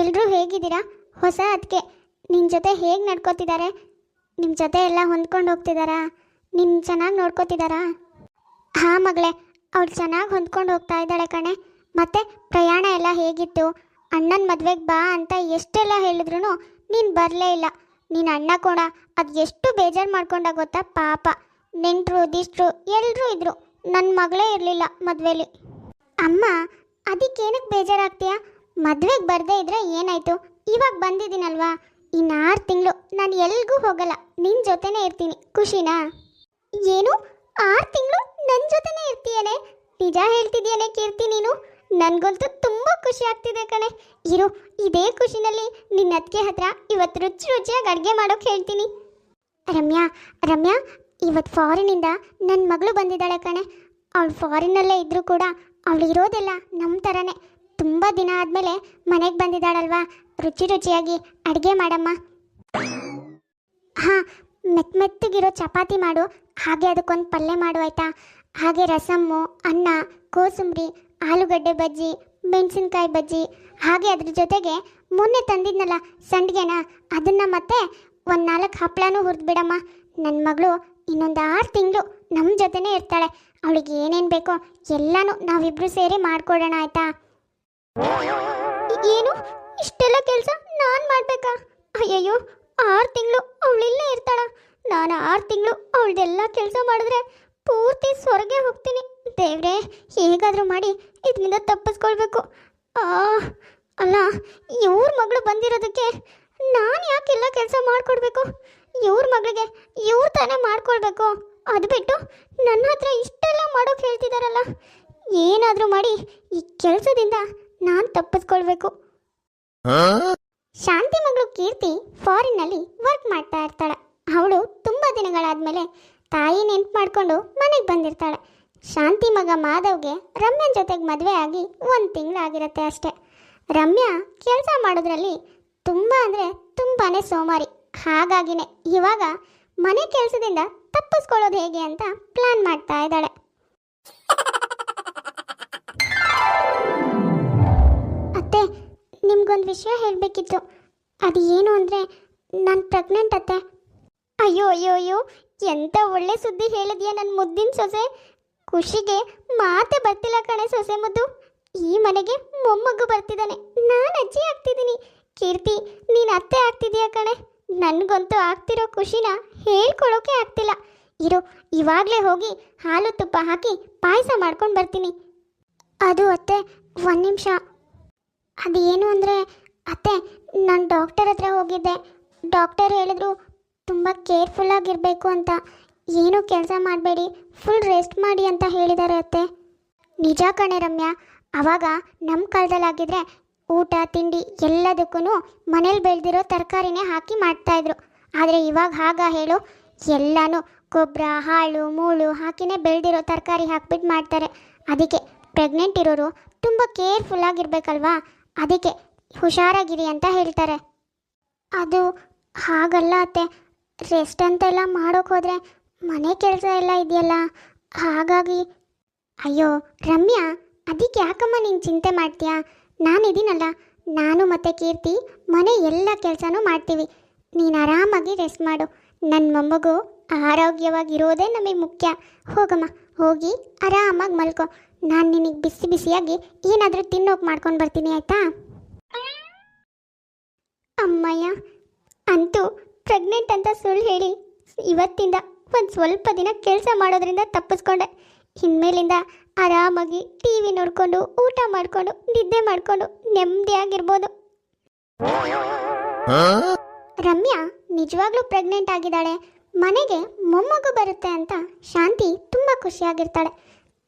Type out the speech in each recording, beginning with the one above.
ಎಲ್ಲರೂ ಹೇಗಿದ್ದೀರಾ? ಹೊಸ ಅದಕ್ಕೆ ನಿನ್ನ ಜೊತೆ ಹೇಗೆ ನಡ್ಕೋತಿದ್ದಾರೆ? ನಿಮ್ಮ ಜೊತೆ ಎಲ್ಲ ಹೊಂದ್ಕೊಂಡು ಹೋಗ್ತಿದ್ದಾರಾ ನಿನ್ನ ಚೆನ್ನಾಗಿ ನೋಡ್ಕೋತಿದ್ದಾರಾ ಹಾಂ ಮಗಳೇ, ಅವಳು ಚೆನ್ನಾಗಿ ಹೊಂದ್ಕೊಂಡು ಹೋಗ್ತಾ ಇದ್ದಾಳೆ ಕಣೆ. ಮತ್ತೆ ಪ್ರಯಾಣ ಎಲ್ಲ ಹೇಗಿತ್ತು? ಅಣ್ಣನ ಮದುವೆಗೆ ಬಾ ಅಂತ ಎಷ್ಟೆಲ್ಲ ಹೇಳಿದ್ರು ನೀನು ಬರಲೇ ಇಲ್ಲ. ನೀನು ಅಣ್ಣ ಕೂಡ ಅದು ಎಷ್ಟು ಬೇಜಾರು ಮಾಡ್ಕೊಂಡ ಗೊತ್ತಾ? ಪಾಪ. ನೆಂಟರು, ದಿಷ್ಟರು ಎಲ್ಲರೂ ಇದ್ರು. ನನ್ನ ಮಗಳೇ ಇರಲಿಲ್ಲ ಮದುವೆಲಿ. ಅಮ್ಮ ಅದಕ್ಕೇನಕ್ಕೆ ಬೇಜಾರಾಗ್ತೀಯಾ? ಮದ್ವೆಗೆ ಬರದೇ ಇದ್ರೆ ಏನಾಯ್ತು? ಇವಾಗ ಬಂದಿದ್ದೀನಲ್ವಾ? ಇನ್ನು ಆರು ತಿಂಗಳು ನಾನು ಎಲ್ಗೂ ಹೋಗಲ್ಲ. ನಿನ್ನ ಜೊತೆನೇ ಇರ್ತೀನಿ. ಖುಷಿನಾ? ಏನು? ಆರು ತಿಂಗಳು ನನ್ನ ಜೊತೆನೇ ಇರ್ತೀಯೇನೆ? ನಿಜ ಹೇಳ್ತಿದ್ಯೇನೆ ಕೀರ್ತಿ ನೀನು? ನನಗಂತೂ ತುಂಬ ಖುಷಿ ಆಗ್ತಿದೆ ಕಣೆ. ಇರು, ಇದೇ ಖುಷಿನಲ್ಲಿ ನಿನ್ನ ಅತ್ತಿಗೆ ಹತ್ರ ಇವತ್ತು ರುಚಿ ರುಚಿಯಾಗಿ ಅಡುಗೆ ಮಾಡೋಕೆ ಹೇಳ್ತೀನಿ. ರಮ್ಯಾ ರಮ್ಯಾ ಇವತ್ತು ಫಾರಿನಿಂದ ನನ್ನ ಮಗಳು ಬಂದಿದ್ದಾಳೆ ಕಣೆ. ಅವಳು ಫಾರಿನಲ್ಲೇ ಇದ್ದರೂ ಕೂಡ ಅವಳು ಇರೋದೆಲ್ಲ ನಮ್ಮ ಥರನೇ ತುಂಬ ದಿನ ಆದಮೇಲೆ ಮನೆಗೆ ಬಂದಿದ್ದಾಳಲ್ವಾ? ರುಚಿ ರುಚಿಯಾಗಿ ಅಡುಗೆ ಮಾಡಮ್ಮ. ಹಾಂ ಮೆತ್ತ ಮೆತ್ತಗಿರೋ ಚಪಾತಿ ಮಾಡು. ಹಾಗೆ ಅದಕ್ಕೊಂದು ಪಲ್ಯ ಮಾಡು ಆಯಿತಾ? ಹಾಗೆ ರಸಮ್ಮು, ಅನ್ನ, ಕೋಸಂಬರಿ, ಆಲೂಗಡ್ಡೆ ಬಜ್ಜಿ, ಮೆಣಸಿನ್ಕಾಯಿ ಬಜ್ಜಿ. ಹಾಗೆ ಅದ್ರ ಜೊತೆಗೆ ಮೊನ್ನೆ ತಂದಿದ್ನಲ್ಲ ಸಂಡಿಗೆನ, ಅದನ್ನು ಮತ್ತೆ ಒಂದು ನಾಲ್ಕು ಹಪ್ಪಳನೂ ಹುರಿದ್ಬಿಡಮ್ಮ ನನ್ನ ಮಗಳು ಇನ್ನೊಂದು ಆರು ತಿಂಗಳು ನಮ್ಮ ಜೊತೆನೇ ಇರ್ತಾಳೆ. ಅವಳಿಗೆ ಏನೇನು ಬೇಕೋ ಎಲ್ಲನೂ ನಾವಿಬ್ಬರು ಸೇರಿ ಮಾಡ್ಕೊಡೋಣ ಆಯಿತಾ? ಏನು? ಇಷ್ಟೆಲ್ಲ ಕೆಲಸ ನಾನು ಮಾಡಬೇಕಾ? ಅಯ್ಯಯ್ಯೋ ಆರು ತಿಂಗಳು ಅವಳಿಲ್ಲೇ ಇರ್ತಾಳ. ನಾನು ಆರು ತಿಂಗಳು ಅವಳದೆಲ್ಲ ಕೆಲಸ ಮಾಡಿದ್ರೆ ಪೂರ್ತಿ ಸ್ವರ್ಗೆ ಹೋಗ್ತೀನಿ. ದೇವ್ರೆ ಹೇಗಾದರೂ ಮಾಡಿ ಇದರಿಂದ ತಪ್ಪಿಸ್ಕೊಳ್ಬೇಕು. ಆ, ಅಲ್ಲ ಇವ್ರ ಮಗಳು ಬಂದಿರೋದಕ್ಕೆ ನಾನು ಯಾಕೆಲ್ಲ ಕೆಲಸ ಮಾಡಿಕೊಡ್ಬೇಕು? ಇವ್ರ ಮಗಳಿಗೆ ಇವ್ರ ತಾನೇ ಮಾಡ್ಕೊಳ್ಬೇಕು. ಅದು ಬಿಟ್ಟು ನನ್ನ ಹತ್ರ ಇಷ್ಟೆಲ್ಲ ಮಾಡೋಕೆ ಹೇಳ್ತಿದಾರಲ್ಲ. ಏನಾದರೂ ಮಾಡಿ ಈ ಕೆಲಸದಿಂದ ನಾನು ತಪ್ಪಿಸ್ಕೊಳ್ಬೇಕು. ಶಾಂತಿ ಮಗಳು ಕೀರ್ತಿ ಫಾರಿನ್ನಲ್ಲಿ ವರ್ಕ್ ಮಾಡ್ತಾ ಇರ್ತಾಳೆ. ಅವಳು ತುಂಬ ದಿನಗಳಾದ್ಮೇಲೆ ತಾಯಿ ನೆನ್ಪು ಮಾಡಿಕೊಂಡು ಮನೆಗೆ ಬಂದಿರ್ತಾಳೆ. ಶಾಂತಿ ಮಗ ಮಾಧವ್ಗೆ ರಮ್ಯನ್ ಜೊತೆಗೆ ಮದುವೆ ಆಗಿ ಒಂದು ತಿಂಗಳಾಗಿರುತ್ತೆ ಅಷ್ಟೆ. ರಮ್ಯಾ ಕೆಲಸ ಮಾಡೋದ್ರಲ್ಲಿ ತುಂಬ ಅಂದರೆ ತುಂಬಾ ಸೋಮಾರಿ. ಹಾಗಾಗಿನೇ ಇವಾಗ ಮನೆ ಕೆಲಸದಿಂದ ತಪ್ಪಿಸ್ಕೊಳ್ಳೋದು ಹೇಗೆ ಅಂತ ಪ್ಲಾನ್ ಮಾಡ್ತಾ ಇದ್ದಾಳೆ. ನಿಮ್ಗೊಂದು ವಿಷಯ ಹೇಳಬೇಕಿತ್ತು. ಅದು ಏನು ಅಂದರೆ, ನಾನು ಪ್ರೆಗ್ನೆಂಟ್ ಅತ್ತೆ. ಅಯ್ಯೋ ಅಯ್ಯೋ ಅಯ್ಯೋ ಎಂಥ ಒಳ್ಳೆ ಸುದ್ದಿ ಹೇಳಿದ್ಯಾ ನನ್ನ ಮುದ್ದಿನ ಸೊಸೆ. ಖುಷಿಗೆ ಮಾತೆ ಬರ್ತಿಲ್ಲ ಕಣೆ ಸೊಸೆ ಮುದ್ದು. ಈ ಮನೆಗೆ ಮೊಮ್ಮಗು ಬರ್ತಿದ್ದಾನೆ. ನಾನು ಅಜ್ಜಿ ಆಗ್ತಿದ್ದೀನಿ. ಕೀರ್ತಿ, ನೀನು ಅತ್ತೆ ಆಗ್ತಿದೀಯ ಕಣೆ? ನನಗಂತೂ ಆಗ್ತಿರೋ ಖುಷಿನ ಹೇಳ್ಕೊಳೋಕೆ ಆಗ್ತಿಲ್ಲ. ಇರು, ಇವಾಗಲೇ ಹೋಗಿ ಹಾಲು ತುಪ್ಪ ಹಾಕಿ ಪಾಯಸ ಮಾಡ್ಕೊಂಡು ಬರ್ತೀನಿ. ಅದು ಅತ್ತೆ, ಒಂದು ನಿಮಿಷ. ಅದು ಏನು ಅಂದರೆ, ಅತ್ತೆ, ನಾನು ಡಾಕ್ಟರ್ ಹತ್ರ ಹೋಗಿದ್ದೆ. ಡಾಕ್ಟರ್ ಹೇಳಿದ್ರು, ತುಂಬ ಕೇರ್ಫುಲ್ಲಾಗಿರಬೇಕು ಅಂತ. ಏನೂ ಕೆಲಸ ಮಾಡಬೇಡಿ. ಫುಲ್ ರೆಸ್ಟ್ ಮಾಡಿ ಅಂತ ಹೇಳಿದ್ದಾರೆ ಅತ್ತೆ. ನಿಜ ಕಣೆ ರಮ್ಯಾ ಆವಾಗ ನಮ್ಮ ಕಾಲದಲ್ಲಾಗಿದ್ರೆ ಊಟ, ತಿಂಡಿ ಎಲ್ಲದಕ್ಕೂ ಮನೇಲಿ ಬೆಳೆದಿರೋ ತರಕಾರಿನೇ ಹಾಕಿ ಮಾಡ್ತಾಯಿದ್ರು. ಆದರೆ ಇವಾಗ ಹಾಗ ಹೇಳು, ಎಲ್ಲನೂ ಗೊಬ್ಬರ ಹಾಳು ಮೂಳು ಹಾಕಿನೇ ಬೆಳೆದಿರೋ ತರಕಾರಿ ಹಾಕ್ಬಿಟ್ಟು ಮಾಡ್ತಾರೆ. ಅದಕ್ಕೆ ಪ್ರೆಗ್ನೆಂಟ್ ಇರೋರು ತುಂಬ ಕೇರ್ಫುಲ್ಲಾಗಿರ್ಬೇಕಲ್ವಾ ಅದಕ್ಕೆ ಹುಷಾರಾಗಿರಿ ಅಂತ ಹೇಳ್ತಾರೆ. ಅದು ಹಾಗಲ್ಲ ಅತ್ತೆ. ರೆಸ್ಟ್ ಅಂತೆಲ್ಲ ಮಾಡೋಕೆ ಹೋದರೆ ಮನೆ ಕೆಲಸ ಎಲ್ಲ ಇದೆಯಲ್ಲ? ಹಾಗಾಗಿ, ಅಯ್ಯೋ, ರಮ್ಯಾ, ಅದಕ್ಕೆ ಯಾಕಮ್ಮ ನೀನು ಚಿಂತೆ ಮಾಡ್ತೀಯಾ? ನಾನಿದ್ದೀನಲ್ಲ. ನಾನು ಮತ್ತು ಕೀರ್ತಿ, ಮನೆ ಎಲ್ಲ ಕೆಲಸನೂ ಮಾಡ್ತೀವಿ. ನೀನು ಆರಾಮಾಗಿ ರೆಸ್ಟ್ ಮಾಡು. ನನ್ನ ಮೊಮ್ಮಗು ಆರೋಗ್ಯವಾಗಿರೋದೇ ನಮಗೆ ಮುಖ್ಯ. ಹೋಗಮ್ಮ, ಹೋಗಿ ಆರಾಮಾಗಿ ಮಲ್ಕೋ. ನಾನು ನಿನಗೆ ಬಿಸಿ ಬಿಸಿಯಾಗಿ ಏನಾದರೂ ತಿನ್ನೋಕೆ ಮಾಡ್ಕೊಂಡು ಬರ್ತೀನಿ ಆಯಿತಾ? ಅಮ್ಮಯ್ಯ ಅಂತೂ ಪ್ರೆಗ್ನೆಂಟ್ ಅಂತ ಸುಳ್ಳು ಹೇಳಿ ಇವತ್ತಿಂದ ಒಂದು ಸ್ವಲ್ಪ ದಿನ ಕೆಲಸ ಮಾಡೋದ್ರಿಂದ ತಪ್ಪಿಸ್ಕೊಂಡೆ. ಇನ್ಮೇಲಿಂದ ಆರಾಮಾಗಿ ಟಿ ವಿ ನೋಡಿಕೊಂಡು ಊಟ ಮಾಡಿಕೊಂಡು ನಿದ್ದೆ ಮಾಡಿಕೊಂಡು ನೆಮ್ಮದಿಯಾಗಿರ್ಬೋದು. ರಮ್ಯಾ ನಿಜವಾಗ್ಲೂ ಪ್ರೆಗ್ನೆಂಟ್ ಆಗಿದ್ದಾಳೆ. ಮನೆಗೆ ಮೊಮ್ಮಗು ಬರುತ್ತೆ ಅಂತ ಶಾಂತಿ ತುಂಬ ಖುಷಿಯಾಗಿರ್ತಾಳೆ.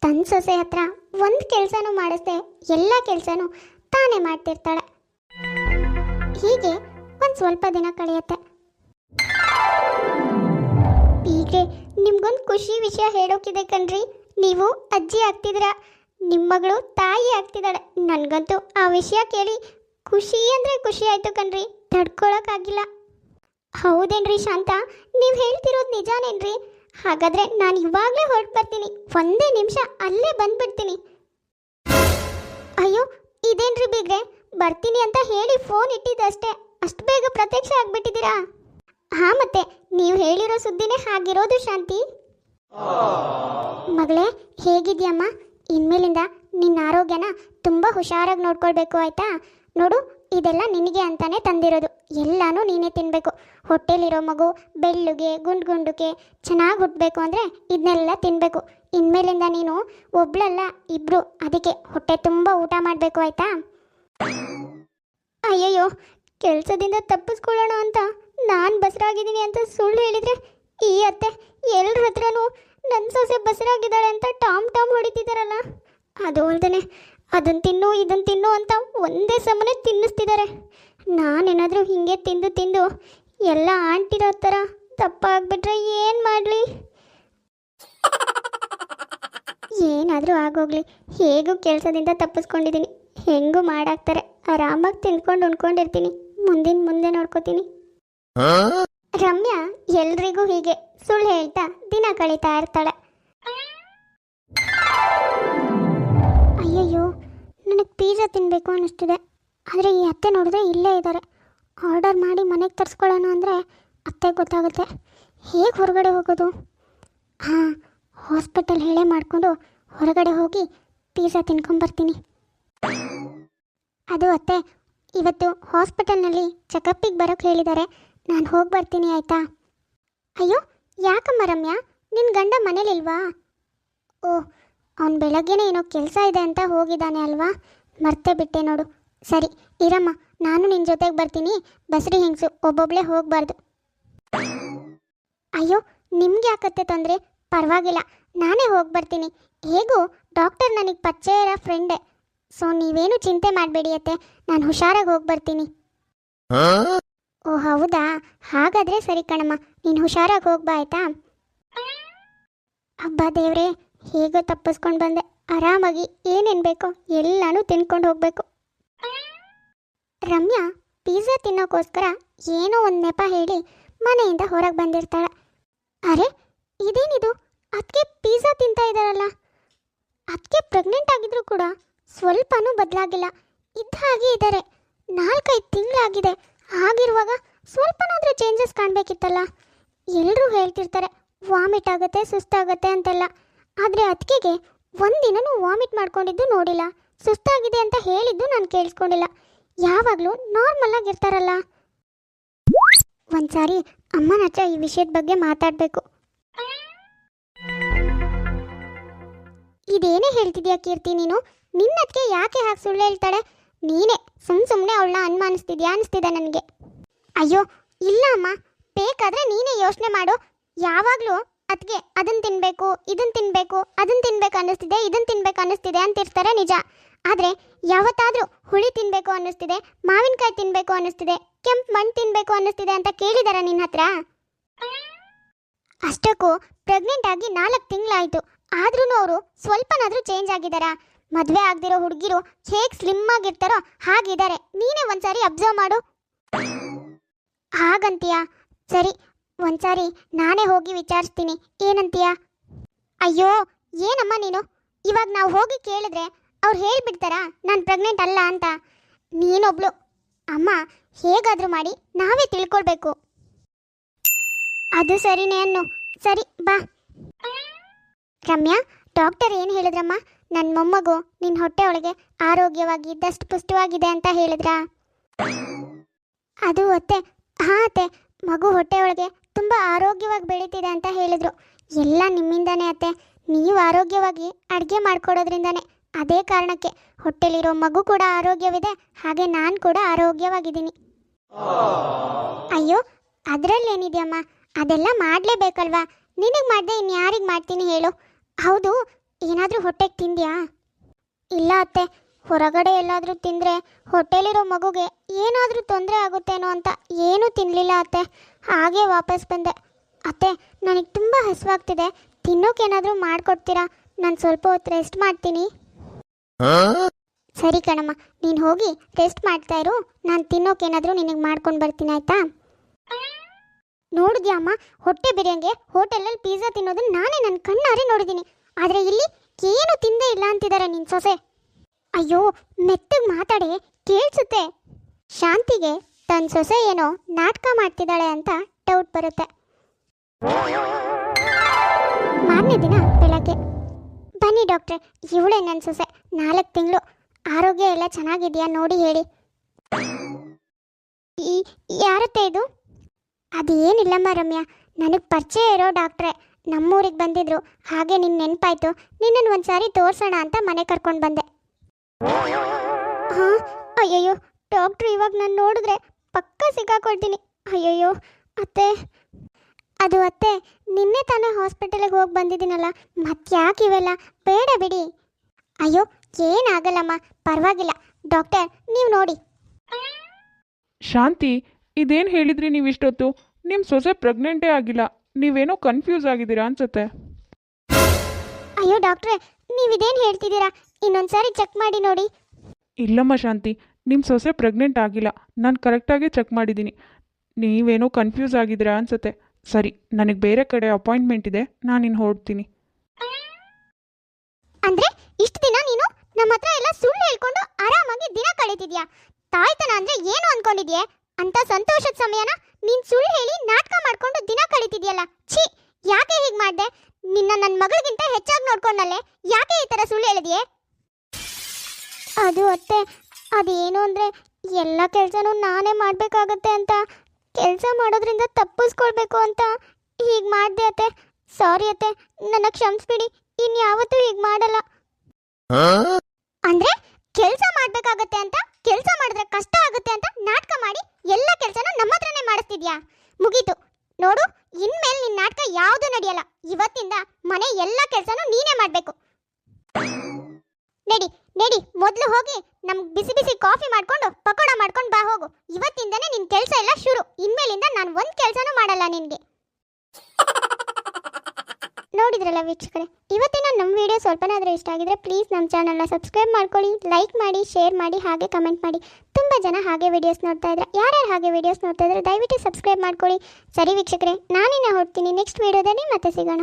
ತನ್ನ ಸೊಸೆ ಹತ್ರ ಒಂದು ಕೆಲಸನೂ ಮಾಡಿಸ್ದೆ ಎಲ್ಲ ಕೆಲಸನೂ ತಾನೇ ಮಾಡ್ತಿರ್ತಾಳೆ. ಹೀಗೆ ಒಂದು ಸ್ವಲ್ಪ ದಿನ ಕಳೆಯುತ್ತೆ. ಹೀಗೆ ನಿಮ್ಗೊಂದು ಖುಷಿ ವಿಷಯ ಹೇಳೋಕಿದೆ ಕಣ್ರಿ. ನೀವು ಅಜ್ಜಿ ಆಗ್ತಿದ್ರ ನಿಮ್ಮ ಮಗಳು ತಾಯಿ ಆಗ್ತಿದ್ದಾಳೆ. ನನಗಂತೂ ಆ ವಿಷಯ ಕೇಳಿ ಖುಷಿ ಅಂದರೆ ಖುಷಿ ಆಯಿತು ಕಣ್ರಿ. ತಡ್ಕೊಳಕ್ಕಾಗಿಲ್ಲ. ಹೌದೇನ್ರಿ ಶಾಂತ? ನೀವು ಹೇಳ್ತಿರೋದು ನಿಜಾನೇನ್ರಿ? ಹಾಗಾದ್ರೆ ನಾನು ಇವಾಗಲೇ ಹೊರಟು ಬರ್ತೀನಿ ಒಂದೇ ನಿಮಿಷ ಅಲ್ಲೇ ಬಂದ್ಬಿಡ್ತೀನಿ. ಅಯ್ಯೋ, ಇದೇನ್ರಿ ಬೀಗ್ರೆ? ಬರ್ತೀನಿ ಅಂತ ಹೇಳಿ ಫೋನ್ ಇಟ್ಟಿದ್ದಷ್ಟೇ. ಅಷ್ಟು ಬೇಗ ಪ್ರತ್ಯಕ್ಷ ಆಗ್ಬಿಟ್ಟಿದ್ದೀರಾ? ಹಾ ಮತ್ತೆ, ನೀವು ಹೇಳಿರೋ ಸುದ್ದಿನೇ ಹಾಗಿರೋದು ಶಾಂತಿ. ಮಗಳೇ, ಹೇಗಿದ್ಯಮ್ಮ? ಇನ್ಮೇಲಿಂದ ನಿನ್ನ ಆರೋಗ್ಯನ ತುಂಬ ಹುಷಾರಾಗಿ ನೋಡ್ಕೊಳ್ಬೇಕು, ಆಯ್ತಾ? ನೋಡು, ಇದೆಲ್ಲ ನಿನಗೆ ಅಂತಾನೆ ತಂದಿರೋದು. ಎಲ್ಲಾನು ನೀನೇ ತಿನ್ನಬೇಕು ಹೊಟ್ಟೆಲಿರೋ ಮಗು, ಬೆಳ್ಳುಗೆ ಗುಂಡು ಗುಂಡುಗೆ ಚೆನ್ನಾಗಿ ಹುಟ್ಟಬೇಕು ಅಂದರೆ ಇದನ್ನೆಲ್ಲ ತಿನ್ನಬೇಕು ಇನ್ಮೇಲಿಂದ ನೀನು ಒಬ್ಳಲ್ಲ, ಇಬ್ರು, ಅದಕ್ಕೆ ಹೊಟ್ಟೆ ತುಂಬ ಊಟ ಮಾಡಬೇಕು ಆಯಿತಾ? ಅಯ್ಯಯ್ಯೋ, ಕೆಲಸದಿಂದ ತಪ್ಪಿಸ್ಕೊಳ್ಳೋಣ ಅಂತ ನಾನು ಬಸರಾಗಿದ್ದೀನಿ ಅಂತ ಸುಳ್ಳು ಹೇಳಿದ್ರೆ ಈ ಅತ್ತೆ ಎಲ್ಲರ ಹತ್ರನೂ ನನ್ನ ಸೊಸೆ ಬಸರಾಗಿದ್ದಾಳೆ ಅಂತ ಟಾಮ್ ಟಾಮ್ ಹೊಡಿತಿದ್ದಾರಲ್ಲ ಅದು ಅಲ್ದೇ ಅದನ್ನು ತಿನ್ನು ಇದನ್ನು ತಿನ್ನು ಅಂತ ಒಂದೇ ಸಮನೆ ತಿನ್ನಿಸ್ತಿದ್ದಾರೆ ನಾನೇನಾದರೂ ಹಿಂಗೆ ತಿಂದು ತಿಂದು ಎಲ್ಲ ಆಂಟಿರೋ ಥರ ತಪ್ಪಾಗ್ಬಿಟ್ರೆ ಏನು ಮಾಡಲಿ? ಏನಾದರೂ ಆಗೋಗ್ಲಿ. ಹೇಗೂ ಕೆಲಸದಿಂದ ತಪ್ಪಿಸ್ಕೊಂಡಿದ್ದೀನಿ. ಹೆಂಗೂ ಮಾಡಾಕ್ತಾರೆ ಆರಾಮಾಗಿ ತಿಂದ್ಕೊಂಡು ಉಣ್ಕೊಂಡಿರ್ತೀನಿ. ಮುಂದಿನ ಮುಂದೆ ನೋಡ್ಕೋತೀನಿ. ರಮ್ಯಾ, ಎಲ್ರಿಗೂ ಹೀಗೆ. ಸುಳ್ಳು ಹೇಳ್ತಾ ದಿನ ಕಳೀತಾ ಇರ್ತಾಳೆ. ಅಯ್ಯಯ್ಯೋ, ನನಗೆ ಪಿಜ್ಜಾ ತಿನ್ನಬೇಕು ಅನ್ನಿಸ್ತಿದೆ ಆದರೆ ಈ ಅತ್ತೆ ನೋಡಿದ್ರೆ ಇಲ್ಲೇ ಇದ್ದಾರೆ ಆರ್ಡರ್ ಮಾಡಿ ಮನೆಗೆ ತರಿಸ್ಕೊಳ್ಳೋಣ ಅಂದರೆ ಅತ್ತೆ ಗೊತ್ತಾಗುತ್ತೆ. ಹೇಗೆ ಹೊರಗಡೆ ಹೋಗೋದು? ಹಾಂ ಹಾಸ್ಪಿಟಲ್ ಹೇಳೇ ಮಾಡಿಕೊಂಡು ಹೊರಗಡೆ ಹೋಗಿ ಪಿಜ್ಜಾ ತಿನ್ಕೊಂಬರ್ತೀನಿ. ಅದು ಅತ್ತೆ, ಇವತ್ತು ಹಾಸ್ಪಿಟಲ್ನಲ್ಲಿ ಚೆಕಪ್ಪಿಗೆ ಬರೋಕ್ಕೆ ಹೇಳಿದ್ದಾರೆ. ನಾನು ಹೋಗಿ ಬರ್ತೀನಿ, ಆಯಿತಾ? ಅಯ್ಯೋ, ಯಾಕಮ್ಮ ರಮ್ಯಾ? ನಿನ್ನ ಗಂಡ ಮನೇಲಿಲ್ವಾ? ಓ ಅವ್ನು ಬೆಳಗ್ಗೆನೇ ಏನೋ ಕೆಲಸ ಇದೆ ಅಂತ ಹೋಗಿದ್ದಾನೆ ಅಲ್ವಾ? ಮರ್ತೇ ಬಿಟ್ಟೆ ನೋಡು. ಸರಿ ಇರಮ್ಮ. ನಾನು ನಿನ್ನ ಜೊತೆಗೆ ಬರ್ತೀನಿ. ಬಸ್ರಿ ಹೆಂಗಸು ಒಬ್ಬೊಬ್ಳೆ ಹೋಗಬಾರ್ದು. ಅಯ್ಯೋ ನಿಮ್ಗೆ ಯಾಕತ್ತೆ ತೊಂದರೆ? ಪರವಾಗಿಲ್ಲ. ನಾನೇ ಹೋಗಿ ಬರ್ತೀನಿ ಹೇಗೂ ಡಾಕ್ಟರ್ ನನಗೆ ಪರಿಚಯ ಇರೋ ಫ್ರೆಂಡೇ. ಸೊ ನೀವೇನು ಚಿಂತೆ ಮಾಡಬೇಡಿ ಅತ್ತೆ. ನಾನು ಹುಷಾರಾಗಿ ಹೋಗಿ ಬರ್ತೀನಿ ಓ ಹೌದಾ? ಹಾಗಾದ್ರೆ ಸರಿ ಕಣಮ್ಮ. ನೀನು ಹುಷಾರಾಗಿ ಹೋಗ್ಬಾ ಆಯ್ತಾ? ಹಬ್ಬ ದೇವ್ರೆ ಹೇಗೋ ತಪ್ಪಿಸ್ಕೊಂಡು ಬಂದೆ. ಆರಾಮಾಗಿ ಏನೇನು ಬೇಕೋ ಎಲ್ಲಾನು ತಿನ್ಕೊಂಡು ಹೋಗಬೇಕು. ರಮ್ಯಾ ಪಿಜ್ಜಾ ತಿನ್ನೋಕ್ಕೋಸ್ಕರ ಏನೋ ಒಂದು ನೆಪ ಹೇಳಿ ಮನೆಯಿಂದ ಹೊರಗೆ ಬಂದಿರ್ತಾಳೆ. ಅರೆ, ಇದೇನಿದು? ಅದಕ್ಕೆ ಪಿಜ್ಜಾ ತಿಂತಾ ಇದ್ದಾರಲ್ಲ. ಅದಕ್ಕೆ ಪ್ರೆಗ್ನೆಂಟ್ ಆಗಿದ್ರು ಕೂಡ ಸ್ವಲ್ಪನೂ ಬದಲಾಗಿಲ್ಲ. ಇದ್ದ ಹಾಗೆ ಇದ್ದಾರೆ ನಾಲ್ಕೈದು ತಿಂಗಳಾಗಿದೆ. ಆಗಿರುವಾಗ ಸ್ವಲ್ಪನಾದರೂ ಚೇಂಜಸ್ ಕಾಣಬೇಕಿತ್ತಲ್ಲ. ಎಲ್ಲರೂ ಹೇಳ್ತಿರ್ತಾರೆ ವಾಮಿಟ್ ಆಗುತ್ತೆ, ಸುಸ್ತಾಗುತ್ತೆ ಅಂತೆಲ್ಲ. ಆದರೆ ಅದಕ್ಕೆ ಒಂದಿನನೂ ವಾಮಿಟ್ ಮಾಡ್ಕೊಂಡಿದ್ದು ನೋಡಿಲ್ಲ. ಸುಸ್ತಾಗಿದೆ ಅಂತ ಹೇಳಿದ್ದು ನಾನು ಕೇಳಿಸ್ಕೊಂಡಿಲ್ಲ. ಯಾವಾಗಲೂ ನಾರ್ಮಲ್ ಆಗಿರ್ತಾರಲ್ಲ ಒಂದ್ಸಾರಿ ಅಮ್ಮನ ಹತ್ರ ಈ ವಿಷಯದ ಬಗ್ಗೆ ಮಾತಾಡಬೇಕು. ಇದೇನೇ ಹೇಳ್ತಿದ್ಯಾ ಕೀರ್ತಿ ನೀನು? ನಿನ್ನದಕ್ಕೆ ಯಾಕೆ ಹಾಕಿ ಸುಳ್ಳು ಹೇಳ್ತಾಳೆ? ನೀನೇ ಸುಮ್ ಸುಮ್ಮನೆ ಅವಳನ್ನ ಅನುಮಾನಿಸ್ತಿದ್ಯಾ ಅನಿಸ್ತಿದೆ ನನಗೆ. ಅಯ್ಯೋ, ಇಲ್ಲ ಅಮ್ಮ. ಬೇಕಾದ್ರೆ ನೀನೇ ಯೋಚನೆ ಮಾಡು. ಯಾವಾಗಲೂ ಅದಕ್ಕೆ ಅದನ್ನು ತಿನ್ನಬೇಕು ಇದನ್ನು ತಿನ್ನಬೇಕು ಅದನ್ನು ತಿನ್ಬೇಕು ಅನ್ನಿಸ್ತಿದೆ ಇದನ್ನು ತಿನ್ಬೇಕು ಅನ್ನಿಸ್ತಿದೆ ಅಂತಿರ್ತಾರೆ ನಿಜ. ಆದರೆ ಯಾವತ್ತಾದರೂ ಹುಳಿ ತಿನ್ನಬೇಕು ಅನ್ನಿಸ್ತಿದೆ, ಮಾವಿನಕಾಯಿ ತಿನ್ನಬೇಕು ಅನ್ನಿಸ್ತಿದೆ, ಕೆಂಪು ಮಣ್ಣು ತಿನ್ನಬೇಕು ಅನ್ನಿಸ್ತಿದೆ ಅಂತ ಕೇಳಿದಾರ ನಿನ್ನ ಹತ್ರ? ಅಷ್ಟಕ್ಕೂ ಪ್ರೆಗ್ನೆಂಟ್ ಆಗಿ ನಾಲ್ಕು ತಿಂಗಳಾಯಿತು. ಆದ್ರೂ ಅವರು ಸ್ವಲ್ಪನಾದರೂ ಚೇಂಜ್ ಆಗಿದ್ದಾರಾ ಮದುವೆ ಆಗದಿರೋ ಹುಡುಗಿರು ಹೇಗೆ ಸ್ಲಿಮ್ ಆಗಿರ್ತಾರೋ ಹಾಗಿದ್ದಾರೆ ನೀನೇ ಒಂದ್ಸಾರಿ ಅಬ್ಸರ್ವ್ ಮಾಡು. ಹಾಗಂತೀಯಾ? ಸರಿ ಒಂದ್ಸಾರಿ ನಾನೇ ಹೋಗಿ ವಿಚಾರಿಸ್ತೀನಿ. ಏನಂತೀಯ? ಅಯ್ಯೋ, ಏನಮ್ಮ ನೀನು? ಇವಾಗ ನಾವು ಹೋಗಿ ಕೇಳಿದ್ರೆ ಅವ್ರು ಹೇಳ್ಬಿಡ್ತಾರಾ? ನಾನು ಪ್ರೆಗ್ನೆಂಟ್ ಅಲ್ಲ ಅಂತ. ನೀನೊಬ್ಳು. ಅಮ್ಮ, ಹೇಗಾದರೂ ಮಾಡಿ ನಾವೇ ತಿಳ್ಕೊಳ್ಬೇಕು. ಅದು ಸರಿನೇ ಅನ್ನು. ಸರಿ, ಬಾ. ರಮ್ಯಾ ಡಾಕ್ಟರ್ ಏನು ಹೇಳಿದ್ರಮ್ಮ? ನನ್ನ ಮೊಮ್ಮಗು ನಿನ್ನ ಹೊಟ್ಟೆ ಒಳಗೆ ಆರೋಗ್ಯವಾಗಿ ದಷ್ಟು ಪುಷ್ಟವಾಗಿದೆ ಅಂತ ಹೇಳಿದ್ರಾ? ಅದು ಅತ್ತೆ, ಹಾಂ ಅತ್ತೆ, ಮಗು ಹೊಟ್ಟೆ ಒಳಗೆ ತುಂಬ ಆರೋಗ್ಯವಾಗಿ ಬೆಳೀತಿದೆ ಅಂತ ಹೇಳಿದರು. ಎಲ್ಲ ನಿಮ್ಮಿಂದಾನೇ ಅತ್ತೆ. ನೀವು ಆರೋಗ್ಯವಾಗಿ ಅಡುಗೆ ಮಾಡ್ಕೊಡೋದ್ರಿಂದನೇ. ಅದೇ ಕಾರಣಕ್ಕೆ ಹೊಟ್ಟೆಲಿರೋ ಮಗು ಕೂಡ ಆರೋಗ್ಯವಿದೆ. ಹಾಗೆ ನಾನು ಕೂಡ ಆರೋಗ್ಯವಾಗಿದ್ದೀನಿ. ಅಯ್ಯೋ, ಅದರಲ್ಲೇನಿದೆಯಮ್ಮ? ಅದೆಲ್ಲ ಮಾಡಲೇಬೇಕಲ್ವಾ? ನಿನಗೆ ಮಾಡಿದೆ ಇನ್ಯಾರಿಗೆ ಮಾಡ್ತೀನಿ ಹೇಳು. ಹೌದು, ಏನಾದರೂ ಹೊಟ್ಟೆಗೆ ತಿಂದ್ಯಾ? ಇಲ್ಲ ಅತ್ತೆ. ಹೊರಗಡೆ ಎಲ್ಲಾದರೂ ತಿಂದರೆ ಹೊಟ್ಟೆಲಿರೋ ಮಗುಗೆ ಏನಾದರೂ ತೊಂದರೆ ಆಗುತ್ತೇನೋ ಅಂತ ಏನೂ ತಿನ್ನಲಿಲ್ಲ ಅತ್ತೆ. ಹಾಗೆ ವಾಪಸ್ ಬಂದೆ. ಅತ್ತೆ ನನಗೆ ತುಂಬ ಹಸುವಾಗ್ತಿದೆ. ತಿನ್ನೋಕೇನಾದರೂ ಮಾಡಿಕೊಡ್ತೀರಾ? ನಾನು ಸ್ವಲ್ಪ ಹೊತ್ತು ರೆಸ್ಟ್ ಮಾಡ್ತೀನಿ. ಸರಿ ಕಣಮ್ಮ ನೀನು ಹೋಗಿ ರೆಸ್ಟ್ ಮಾಡ್ತಾ ಇರು. ನಾನು ತಿನ್ನೋಕೇನಾದರೂ ನಿನಗೆ ಮಾಡ್ಕೊಂಡು ಬರ್ತೀನಿ ಆಯ್ತಾ? ನೋಡಿದ್ಯಾ ಅಮ್ಮ ಹೊಟ್ಟೆ ಬಿರಿಯಂಗೆ ಹೋಟೆಲಲ್ಲಿ ಪಿಜ್ಜಾ ತಿನ್ನೋದನ್ನ ನಾನೇ ನನ್ನ ಕಣ್ಣಾರೆ ನೋಡಿದ್ದೀನಿ ಆದರೆ ಇಲ್ಲಿ ಏನು ತಿಂದೇ ಇಲ್ಲ ಅಂತಿದ್ದಾರೆ ನಿನ್ನ ಸೊಸೆ. ಅಯ್ಯೋ ಮೆತ್ತಗೆ ಮಾತಾಡಿ ಕೇಳಿಸುತ್ತೆ. ಶಾಂತಿಗೆ ತನ್ನ ಸೊಸೆ ಏನೋ ನಾಟಕ ಮಾಡ್ತಿದ್ದಾಳೆ ಅಂತ ಡೌಟ್ ಬರುತ್ತೆ. ಮಾರನೇ ದಿನ ಬೆಳಗ್ಗೆ, ಬನ್ನಿ ಡಾಕ್ಟ್ರೆ ಇವಳೇ ನನ್ನ ಸೊಸೆ, ನಾಲ್ಕು ತಿಂಗಳು, ಆರೋಗ್ಯ ಎಲ್ಲ ಚೆನ್ನಾಗಿದೆಯಾ ನೋಡಿ ಹೇಳಿ. ಈ, ಯಾರತ್ತೆ ಇದು? ಅದೇನಿಲ್ಲಮ್ಮ ರಮ್ಯಾ, ನನಗೆ ಪರಿಚಯ ಇರೋ ಡಾಕ್ಟ್ರೆ ನಮ್ಮೂರಿಗೆ ಬಂದಿದ್ರು, ಹಾಗೆ ನಿನ್ನ ನೆನಪಾಯ್ತು ನಿನ್ನನ್ನು ಒಂದು ಸಾರಿ ತೋರ್ಸೋಣ ಅಂತ ಮನೆ ಕರ್ಕೊಂಡು ಬಂದೆ. ಹಾಂ, ಅಯ್ಯಯ್ಯೋ ಡಾಕ್ಟ್ರು ಇವಾಗ ನಾನು ನೋಡಿದ್ರೆ ಪಕ್ಕ ಸಿಕ್ಕಾಕೊಳ್ತೀನಿ ಅಯ್ಯಯ್ಯೋ ಅತ್ತೆ. ಅದು ಅತ್ತೆ ನಿನ್ನೆ ತಾನೇ ಹಾಸ್ಪಿಟಲಿಗೆ ಹೋಗಿ ಬಂದಿದ್ದೀನಲ್ಲ ಮತ್ತ್ಯಾಕೆ ಇವೆಲ್ಲ? ಬೇಡ ಬಿಡಿ. ಅಯ್ಯೋ ಏನಾಗಲ್ಲಮ್ಮ ಪರವಾಗಿಲ್ಲ. ಡಾಕ್ಟರ್ ನೀವು ನೋಡಿ. ಶಾಂತಿ ಇದೇನು ಹೇಳಿದ್ರಿ ನೀವು ಇಷ್ಟೊತ್ತು? ನಿಮ್ಮ ಸೊಸೆ ಪ್ರೆಗ್ನೆಂಟೇ ಆಗಿಲ್ಲ. ನೀವೇನೋ ಕನ್ಫ್ಯೂಸ್ ಆಗಿದ್ದೀರಾ ಅನ್ಸುತ್ತೆ. ಅಯ್ಯೋ ಡಾಕ್ಟ್ರೆ ನೀವಿದೇನು ಹೇಳ್ತಿದ್ದೀರಾ? ಇನ್ನೊಂದ್ಸಾರಿ ಚೆಕ್ ಮಾಡಿ ನೋಡಿ. ಇಲ್ಲಮ್ಮ ಶಾಂತಿ ನಿಮ್ಮ ಸೊಸೆ ಪ್ರೆಗ್ನೆಂಟ್ ಆಗಿಲ್ಲ. ನಾನು ಕರೆಕ್ಟಾಗಿ ಚೆಕ್ ಮಾಡಿದ್ದೀನಿ. ನೀವೇನೋ ಕನ್ಫ್ಯೂಸ್ ಆಗಿದ್ದೀರಾ ಅನ್ಸುತ್ತೆ. ಸರಿ, ನನಗೆ ಬೇರೆ ಕಡೆ ಅಪಾಯಿಂಟ್ಮೆಂಟ್ ಇದೆ. ನಾನು ಇನ್ನು ಹೊರಡ್ತೀನಿ. ಅಂದ್ರೆ, ಇಷ್ಟು ದಿನ ನೀನು ನಮ್ಮ ಹತ್ರ ಎಲ್ಲ ಸುಳ್ಳು ಹೇಳ್ಕೊಂಡು ಆರಾಮಾಗಿ ದಿನ ಕಳೀತಿದ್ಯಾ? ತಾಯ್ತನ ಅಂದ್ರೆ ಏನು ಅನ್ಕೊಂಡಿದ್ಯೆ? ಅಂತ ಸಂತೋಷದ ಸಮಯನ ನೀನ್ ಸುಳ್ಳು ಹೇಳಿ ನಾಟಕ ಮಾಡ್ಕೊಂಡು ದಿನ ಕಳೀತಿದ್ಯಲ್ಲ. ಛೀ, ಯಾಕೆ ಹೀಗೆ ಮಾಡ್ದೆ? ನಿನ್ನ ನನ್ನ ಮಗಳಿಗಿಂತ ಹೆಚ್ಚಾಗಿ ನೋಡ್ಕೊಂಡಲ್ಲೇ ಯಾಕೆ ಈ ತರ ಸುಳ್ಳು ಹೇಳಿದ್ಯೆ? ಅದು ಅತ್ತೆ ಅದೇನು ಅಂದರೆ ಎಲ್ಲ ಕೆಲಸನೂ ನಾನೇ ಮಾಡಬೇಕಾಗತ್ತೆ ಅಂತ. ಕೆಲಸ ಮಾಡೋದ್ರಿಂದ ತಪ್ಪಿಸ್ಕೊಳ್ಬೇಕು ಅಂತ ಹೀಗೆ ಮಾಡಿದೆ ಅತ್ತೆ. ಸಾರಿ ಅತ್ತೆ. ನನ್ನ ಕ್ಷಮಿಸ್ಬಿಡಿ ಇನ್ಯಾವತ್ತೂ ಹೀಗೆ ಮಾಡಲ್ಲ. ಅಂದ್ರೆ ಕೆಲಸ ಮಾಡ್ಬೇಕಾಗತ್ತೆ ಅಂತ ಕೆಲಸ ಮಾಡಿದ್ರೆ ಕಷ್ಟ ಆಗುತ್ತೆ ಅಂತ ನಾಟಕ ಮಾಡಿ ಎಲ್ಲ ಕೆಲಸನ ನಮ್ಮ ಹತ್ರನೇ ಮಾಡಿಸ್ತಿದ್ಯಾ? ಮುಗೀತು. ನೋಡು ಇನ್ಮೇಲೆ ನಿನ್ನ ನಾಟಕ ಯಾವುದು ನಡೆಯಲ್ಲ. ಇವತ್ತಿಂದ ಮನೆ ಎಲ್ಲ ಕೆಲಸನೂ ನೀನೇ ಮಾಡಬೇಕು. ನಡಿ ನಡಿ ಮೊದಲು ಹೋಗಿ ನಮ್ಗೆ ಬಿಸಿ ಬಿಸಿ ಕಾಫಿ ಮಾಡ್ಕೊಂಡು ಪಕೋಡ ಮಾಡ್ಕೊಂಡು ಬಾ ಹೋಗು. ಇವತ್ತಿಂದನೇ ನಿನ್ನ ಕೆಲಸ ಎಲ್ಲ ಶುರು. ಇನ್ಮೇಲಿಂದ ನಾನು ಒಂದು ಕೆಲಸನೂ ಮಾಡಲ್ಲ ನಿನಗೆ. ನೋಡಿದ್ರಲ್ಲ ವೀಕ್ಷಕರೇ, ಇವತ್ತಿನ ನಮ್ಮ ವಿಡಿಯೋ ಸ್ವಲ್ಪನಾದರೂ ಇಷ್ಟ ಆಗಿದ್ರೆ ಪ್ಲೀಸ್ ನಮ್ಮ ಚಾನಲ್ನ ಸಬ್ಸ್ಕ್ರೈಬ್ ಮಾಡ್ಕೊಳ್ಳಿ, ಲೈಕ್ ಮಾಡಿ, ಶೇರ್ ಮಾಡಿ, ಹಾಗೆ ಕಮೆಂಟ್ ಮಾಡಿ. ತುಂಬ ಜನ ಹಾಗೆ ವಿಡಿಯೋಸ್ ನೋಡ್ತಾ ಇದ್ರೆ, ಯಾರ್ಯಾರು ಹಾಗೆ ವಿಡಿಯೋಸ್ ನೋಡ್ತಾ ಇದ್ರೆ ದಯವಿಟ್ಟು ಸಬ್ಸ್ಕ್ರೈಬ್ ಮಾಡ್ಕೊಳ್ಳಿ. ಸರಿ ವೀಕ್ಷಕರೇ, ನಾನಿನ್ನ ಹೊಡ್ತೀನಿ ನೆಕ್ಸ್ಟ್ ವಿಡಿಯೋದಲ್ಲಿ ಮತ್ತೆ ಸಿಗೋಣ.